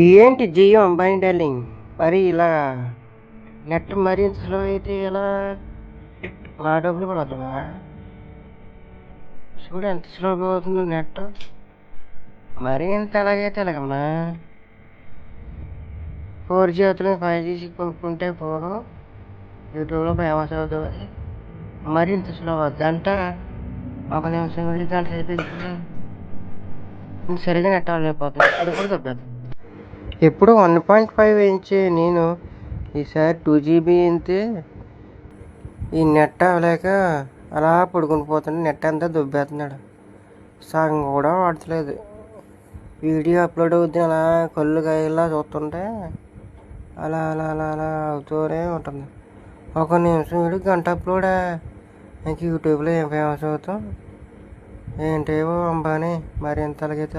ఏంటి Jio by darling? మరి ఇలా నెట్ మరీ స్లో అయితే ఇలా నా డబ్బులు కూడా చూడు ఎంత స్లోగా అవుతుందో నెట్. మరీ ఇంత ఎలాగైతే ఎలాగమ్మా? ఫోర్ జీ అవుతుంది ఫైవ్ జీ కొనుక్కుంటే ఫోను యూట్యూబ్లో ఫేమస్ అవుతుంది మరి ఇంత స్లో అంట ఒక నిమిషం గురించి గంట అయిపోయింది. నెట్ అవ్వలేకపోతుంది అది కూడా తగ్గదు ఎప్పుడు వన్ పాయింట్ ఫైవ్ ఇంచే నేను ఈసారి టూ జీబీ ఇంతే ఈ నెట్ అవ్వలేక అలా పడుకుని పోతుంటే నెట్ అంతా దుబ్బేస్తున్నాడు. సగం కూడా వాడతలేదు. వీడియో అప్లోడ్ అవుతుంది అలా కళ్ళు కాయలా చూస్తుంటే అలా అలా అలా అలా అవుతూనే ఉంటుంది. ఒక నిమిషం వీడు గంట అప్లోడ్? ఇంక యూట్యూబ్లో ఏం ఫేమస్ అవుతాం? ఏంటేవో అంబానీ మరి ఎంత అలాగైతే